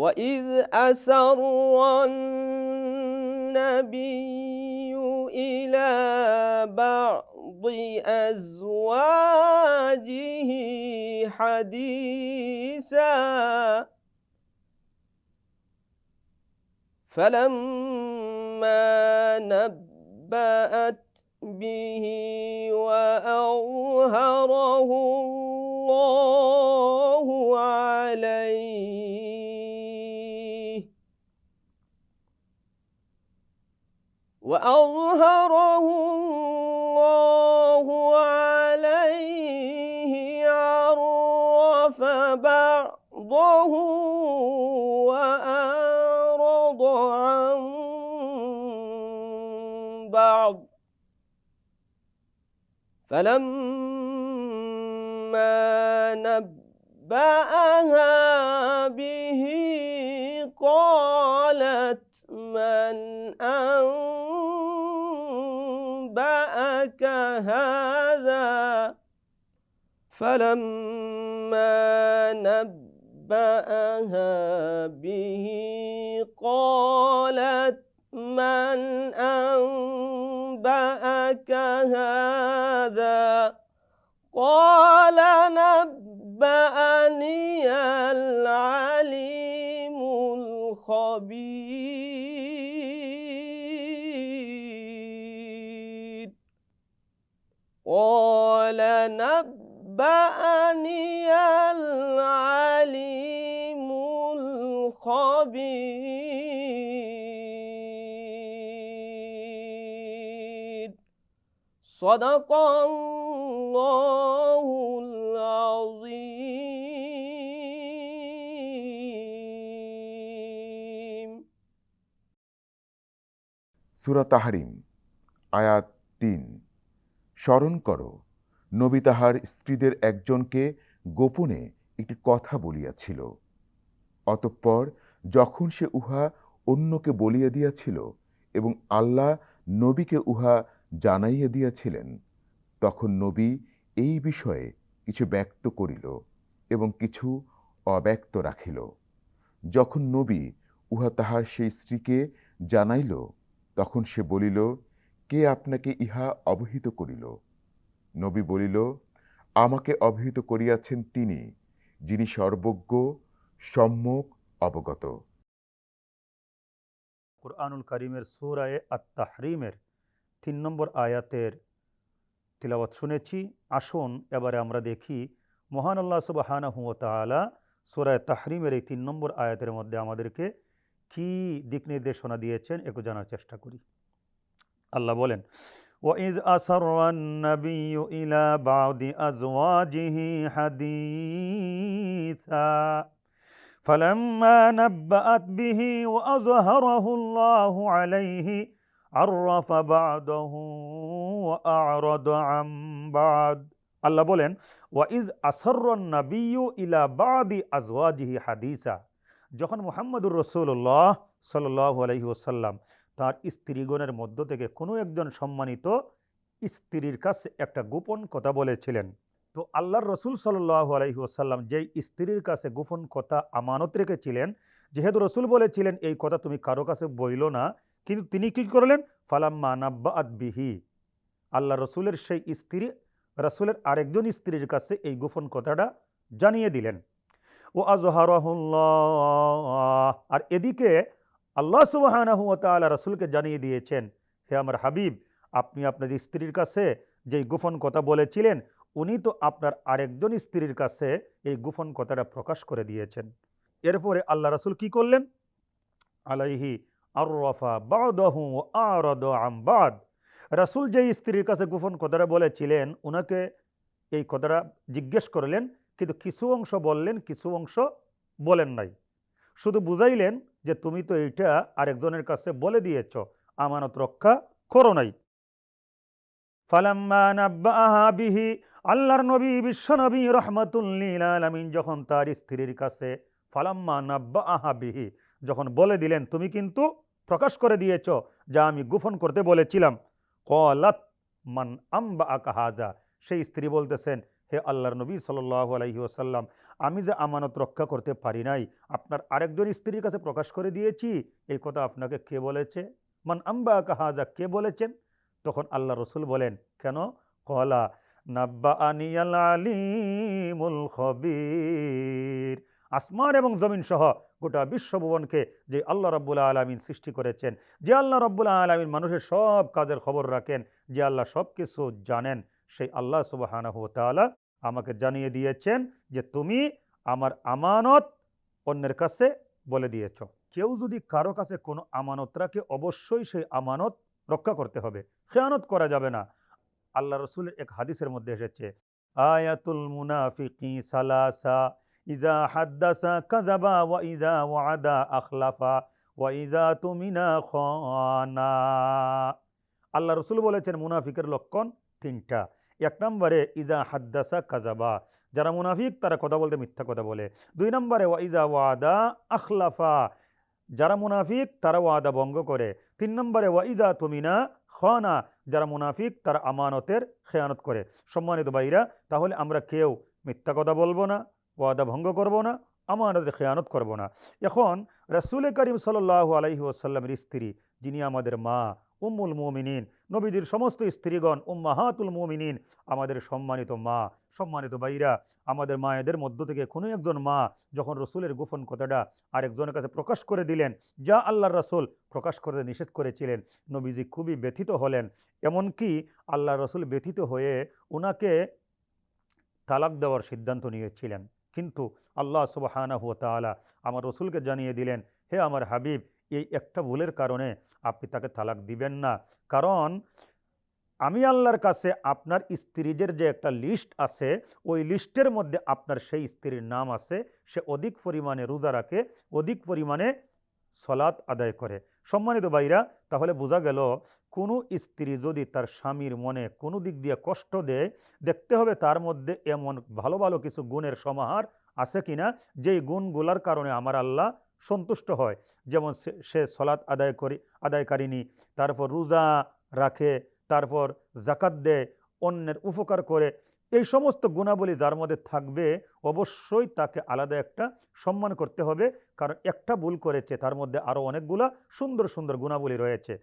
وإذ أسر النبي إلى بعض أزواجه حديثا فلما نبأت به وأظهره الله وأظهره الله عليه عرف بعضه وأعرض عن بعض. فلما نبأها به قالت من أنبأك هذا فلما نبأها به قالت من أنبأك هذا؟ قال نبأني العليم الخبير. العليم الخبير صدق الله العظيم সুরা তাহারিম আয়াত তিন স্মরণ করো নবী তাহার স্ত্রীদের একজনকে গোপনে একটি কথা বলিয়াছিল। অতঃপর যখন সে উহা অন্যকে বলিয়া দিয়াছিল এবং আল্লাহ নবীকে উহা জানাইয়া দিয়াছিলেন, তখন নবী এই বিষয়ে কিছু ব্যক্ত করিল এবং কিছু অব্যক্ত রাখিল। যখন নবী উহা তাহার সেই স্ত্রীকে জানাইল, তখন সে বলিল, কে আপনাকে ইহা অবহিত করিল? নবী বলিল, আমাকে অভিহিত করিয়াছেন তিনি, যিনি সর্বজ্ঞ, সম্যক, অবগত। কোরআনুল করিমের সুরায়ে আত তাহরিমের তিন নম্বর আয়াতের তিলাওয়াত শুনেছি। আসুন, এবারে আমরা দেখি, মহান আল্লাহ সুবাহানা হুয়া তালা সুরায় তাহরিমের এই তিন নম্বর আয়াতের মধ্যে আমাদেরকে কি দিক নির্দেশনা দিয়েছেন, একটু জানার চেষ্টা করি। আল্লাহ বলেন وإذ أسر النبي إلى بعض أزواجه حديثا فلما نبأت به وأظهره الله عليه عرف بعضه وأعرض عن بعض আল্লাহ বলেন ওয়াইজ আসরন নাবিউ ইলা বাদি আজওয়াজিহি হাদিসা যখন মুহাম্মদুর রসুল্লাহ সাল্লাহ আলহি ওসাল্লাম তার স্ত্রীগণের মধ্য থেকে কোনো একজন সম্মানিত স্ত্রীর কাছে একটা গোপন কথা বলেছিলেন। তো আল্লাহর রসুল সাল্লাহ আলহি ওসাল্লাম যেই স্ত্রীর কাছে গোপন কথা আমানত রেখেছিলেন, যেহেতু রসুল বলেছিলেন, এই কথা তুমি কারও কাছে বইল না। কিন্তু তিনি কি করলেন? ফালাম্মা নাব্বা বিহি। আল্লাহ রসুলের সেই স্ত্রী, রসুলের আরেকজন স্ত্রীর কাছে এই গোপন কথাটা জানিয়ে দিলেন। ও আজহারহুল্লাহ আর এদিকে আল্লাহ তাআলা রসুলকে জানিয়ে দিয়েছেন, হে আমার হাবিব, আপনি আপনার স্ত্রীর কাছে যেই গোপন কথা বলেছিলেন, উনি তো আপনার আরেকজন স্ত্রীর কাছে এই গোপন কথাটা প্রকাশ করে দিয়েছেন। এরপরে আল্লাহ রসুল কি করলেন? আলাইহি আরফা বাদহু আরদ আমবাদ রাসুল যে স্ত্রীর কাছে গোপন কথাটা বলেছিলেন ওনাকে এই কথাটা জিজ্ঞেস করলেন, কিন্তু কিছু অংশ বললেন, কিছু অংশ বলেন নাই। শুধু বুঝাইলেন যে তুমি তো এইটা আরেকজনের কাছে বলে দিয়েছ, আমানত রক্ষা করো নাই। ফালাম্মা নাব্বাহা বিহি, আল্লাহর নবী বিশ্বনবী রহমাতুল্লিল আলামিন যখন তার স্ত্রীর কাছে ফালাম্মা নাব্বাহা বিহি যখন বলে দিলেন, তুমি কিন্তু প্রকাশ করে দিয়েছ যা আমি গোপন করতে বলেছিলাম। কলাত মান আম্বা আকাহাজা সেই স্ত্রী বলতেছেন হে আল্লাহর নবী সাল্লাহ আলহি ওসাল্লাম আমি যে আমানত রক্ষা করতে পারি নাই, আপনার আরেকজন স্ত্রীর কাছে প্রকাশ করে দিয়েছি, এই কথা আপনাকে কে বলেছে? মান আম্বা কাহাজা কে বলেছেন? তখন আল্লাহ রসুল বলেন, কেন? কলা নাব্বা আনিয়াল আলিমুল খবির। আসমান এবং জমিন সহ গোটা বিশ্বভুবনকে যে আল্লাহ রব্বুল্লা আলমিন সৃষ্টি করেছেন, যে আল্লাহ রব্বুল্লা আলমিন মানুষের সব কাজের খবর রাখেন, যে আল্লাহ সব কিছু জানেন, সেই আল্লাহ সুবাহানাহ তাআলা আমাকে জানিয়ে দিয়েছেন যে তুমি আমার আমানত অন্যের কাছে বলে দিয়েছ। কেউ যদি কারও কাছে কোনো আমানত রাখে, অবশ্যই সেই আমানত রক্ষা করতে হবে। খেয়ানত করা যাবে না। আল্লাহ রসুলের এক হাদিসের মধ্যে এসেছে, আয়াতুল মুনাফিকি সালাসা, ইজা হাদ্দাসা কাজাবা ওয়া ইজা ওয়াদা আখলাফা ওয়া ইজা তুমিনা খানা। আল্লাহ রসুল বলেছেন, মুনাফিকের লক্ষণ তিনটা। এক নম্বরে, ইজা হাদ্দাসা কাজাবা যারা মুনাফিক, তারা কথা বলতে মিথ্যা কথা বলে। দুই নম্বরে ওয়া ইজা ওয়াদা আখলাফা যারা মুনাফিক, তারা ওয়াদা ভঙ্গ করে। তিন নম্বরে ওয়া ইজা তুমিনা খানা যারা মুনাফিক, তারা আমানতের খেয়ানত করে। সম্মানিত ভাইরা, তাহলে আমরা কেউ মিথ্যা কথা বলব না, ওয়াদা ভঙ্গ করব না, আমানতের খেয়ানত করব না। এখন, রাসুল করিম সাল্লাহ আলাইহি ওসাল্লামের স্ত্রী, যিনি আমাদের মা উম্মুল মুমিনিন, নবীজির সমস্ত স্ত্রীগণ, উম্মাহাতুল মুমিনিন, আমাদের সম্মানিত মা, সম্মানিত ভাইরা, আমাদের মায়েদের মধ্য থেকে কোনো একজন মা যখন রসুলের গোপন কথাটা আরেকজনের কাছে প্রকাশ করে দিলেন, যা আল্লাহর রসুল প্রকাশ করতে নিষেধ করেছিলেন, নবীজি খুবই ব্যথিত হলেন। এমনকি আল্লাহ রসুল ব্যথিত হয়ে ওনাকে তালাক দেওয়ার সিদ্ধান্ত নিয়েছিলেন। কিন্তু আল্লাহ সুবাহানা হুয়া তালা আমার রসুলকে জানিয়ে দিলেন, হে আমার হাবিব এই একটা ভুলের কারণে আপনি তাকে তালাক দিবেন না। কারণ আমি আল্লাহর কাছে আপনার স্ত্রীদের যে একটা লিস্ট আছে, ওই লিস্টের মধ্যে আপনার সেই স্ত্রীর নাম আছে, সে অধিক পরিমাণে রোজা রাখে, অধিক পরিমাণে সলাৎ আদায় করে। সম্মানিত ভাইরা, তাহলে বোঝা গেল, কোনো স্ত্রী যদি তার স্বামীর মনে কোনো দিক দিয়ে কষ্ট দেয়, দেখতে হবে তার মধ্যে এমন ভালো ভালো কিছু গুণের সমাহার আছে কিনা, যেই গুণগুলার কারণে আমার আল্লাহ সন্তুষ্ট হয়। যেমন সে- সে সলাৎ আদায় করি আদায়কারিনী তারপর রোজা রাখে, তারপর জাকাত দেয়, অন্যের উপকার করে। এই সমস্ত গুণাবলী যার মধ্যে থাকবে, অবশ্যই তাকে আলাদা একটা সম্মান করতে হবে। কারণ একটা ভুল করেছে, তার মধ্যে আরও অনেকগুলা সুন্দর সুন্দর গুণাবলী রয়েছে।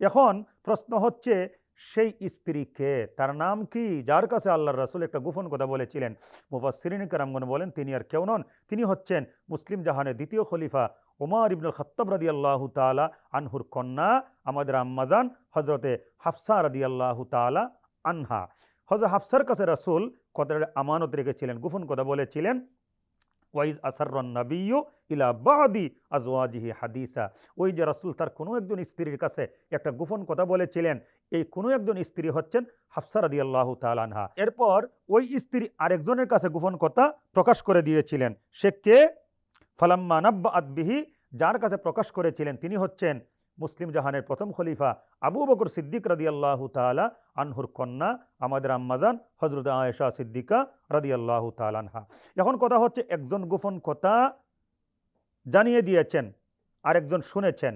এখন প্রশ্ন হচ্ছে সেই স্ত্রীকে, তার নাম কি? যার কাছে আল্লাহর রাসুল একটা গোপন কথা বলেছিলেন। মুফাসসিরিন কারামগণ বলেন, তিনি আর কেউ নন। তিনি হচ্ছেন মুসলিম জাহানের দ্বিতীয় খলিফা ওমর ইবনুল খত্তাব রাদি আল্লাহ তালা আনহুর কন্যা, আমাদের আম্মাজান হজরতে হাফসা রাদি আল্লাহ তালা আনহা। হজরত হাফসার কাছে রাসুল কথাটা আমানত রেখেছিলেন, গোপন কথা বলেছিলেন, ওয়াইজ আসারন নবিউ ইলা বাদি আজওয়াজিহি হাদিসা। ওই যে রাসুল তার কোনো একজন স্ত্রীর কাছে একটা গোপন কথা বলেছিলেন এই কোনো একজন স্ত্রী হচ্ছেন হাফসা রাদি আল্লাহ তালানহা এরপর ওই স্ত্রী আরেকজনের কাছে গোপন কথা প্রকাশ করে দিয়েছিলেন। সে কে? ফালাম্মা নাব্বা আদবিহি যার কাছে প্রকাশ করেছিলেন তিনি হচ্ছেন মুসলিম জাহানের প্রথম খলিফা আবু বকর সিদ্দিক রাদি আল্লাহ তালা আনহুর কন্যা, আমাদের আম্মাজান হজরত আয়েশা সিদ্দিকা রাদি আল্লাহ তালানহা এখন কথা হচ্ছে একজন গোপন কথা জানিয়ে দিয়েছেন, আরেকজন শুনেছেন।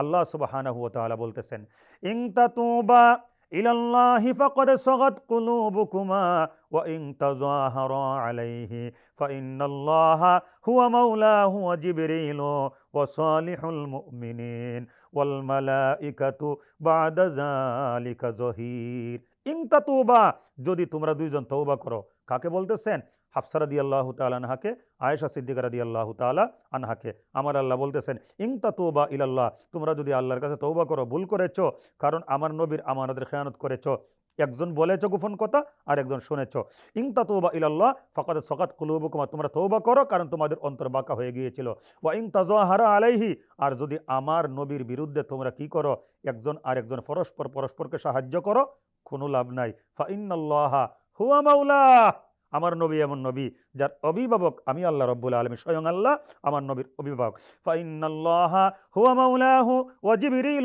আল্লাহ সুবহানাহু তাআলা বলতেছেন ইংতা তুবা ইলাল্লাহি ফাকাদ সাগাত কুলুবুকুমা ওয়া ইন তাযাহারা আলাইহি ফাইন্নাল্লাহা হুয়া মাওলাহু ওয়া জিবরিলু ওয়া সালিহুল মুমিনিন ওয়াল মালাইকাতু বাদা যালিকা জহির। ইন তাতুবা যদি তোমরা দুইজন তওবা করো। কাকে বলতেছেন? হাফসা রাদি আল্লাহ তালানহাকে আয়েশা সিদ্দিকা রাদি আল্লাহ তালা আনহাকে। আমার আল্লাহ বলতেছেন ইংতা তৌবা ইলাল্লাহ, তোমরা যদি আল্লাহর কাছে তৌবা করো, ভুল করেছ, কারণ আমার নবীর আমানতের খেয়ানত করেছ। একজন বলেছ গোপন কথা আর একজন শুনেছ। ইংতা তৌবা ইলাল্লাহ ফকাত সকাত কুলুবকুমা তোমরা তৌবা করো, কারণ তোমাদের অন্তর বাঁকা হয়ে গিয়েছিল। ওয়া ইং তাজহারা আলাইহি, আর যদি আমার নবীর বিরুদ্ধে তোমরা কি করো, একজন আর একজন পরস্পর পরস্পরকে সাহায্য করো কোনো লাভ নাই। ফা ইন্নাল্লাহা হুয়া মাউলা আমার নবী এমন নবী, যার অভিভাবক আমি আল্লাহ রব্বুল আলমী স্বয়ং আল্লাহ আমার নবীর অভিভাবক। ফাইনাল্লাহা হুয়া মাউলাহু ওয়া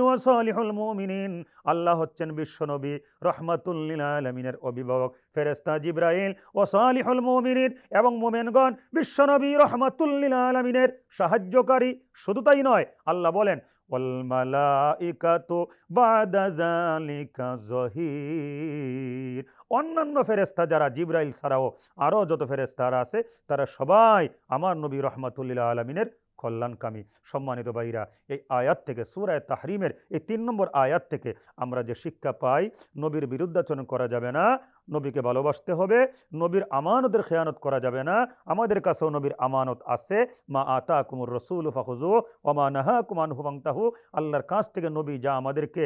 ওয়া সালিহুল মুমিনিন। আল্লাহ হচ্ছেন বিশ্বনবী রহমাতুল্লিল আলমিনের অভিভাবক। ফেরেস্তা জিব্রাইল ও সালিহুল মুমিনিন এবং মোমেনগণ বিশ্বনবী রহমাতুল্লিল আলমিনের সাহায্যকারী। শুধু তাই নয়, আল্লাহ বলেন অন্যান্য ফেরেস্তা যারা জিব্রাইল ছাড়াও আরও যত ফেরেস্তারা আছে, তারা সবাই আমার নবী রহমাতুল্লিল আলমিনের কল্যাণকামী। সম্মানিত ভাইরা, এই আয়াত থেকে, সুরায় তাহরিমের এই তিন নম্বর আয়াত থেকে আমরা যে শিক্ষা পাই, নবীর বিরুদ্ধাচরণ করা যাবে না, নবীকে ভালোবাসতে হবে, নবীর আমানতের খেয়ানত করা যাবে না, আমাদের কাছেও নবীর আমানত আছে, মা আতা কুমুর রসুল ফাহুজু ওমা নাহা কুমান হুবাংতাহু আল্লাহর কাছ থেকে নবী যা আমাদেরকে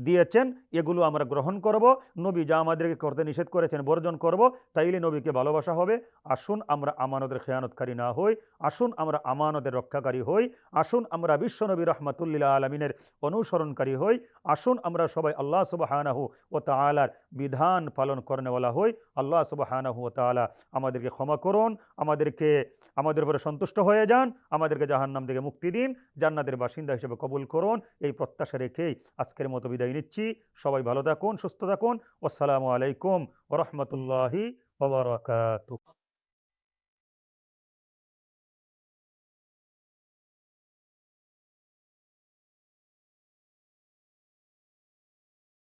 দিয়েছেন, এগুলো আমরা গ্রহণ করব। নবী যা আমাদেরকে করতে নিষেধ করেছেন, বর্জন করব। তাইলে নবীকে ভালোবাসা হবে। আসুন আমরা আমানতের খেয়ানতকারী না হই। আসুন আমরা আমানতের রক্ষাকারী হই। আসুন আমরা বিশ্বনবী রহমাতুল্লিল্লাহ আলমিনের অনুসরণকারী হই। আসুন আমরা সবাই আল্লাহ সুবাহানাহু ও তালার বিধান পালন করনেওয়ালা হই। আল্লাহ সুবাহানাহু ও তালা আমাদেরকে ক্ষমা করুন, আমাদেরকে, আমাদের উপরে সন্তুষ্ট হয়ে যান, আমাদেরকে জাহান্নাম থেকে মুক্তি দিন, জান্নাতের বাসিন্দা হিসেবে কবুল করুন। এই প্রত্যাশা রেখেই আজকের মতো বিদায় নিচ্ছি। সবাই ভালো থাকুন সুস্থ থাকুন। আসসালামু আলাইকুম রহমতুল্লাহি ওবরাকাতুহ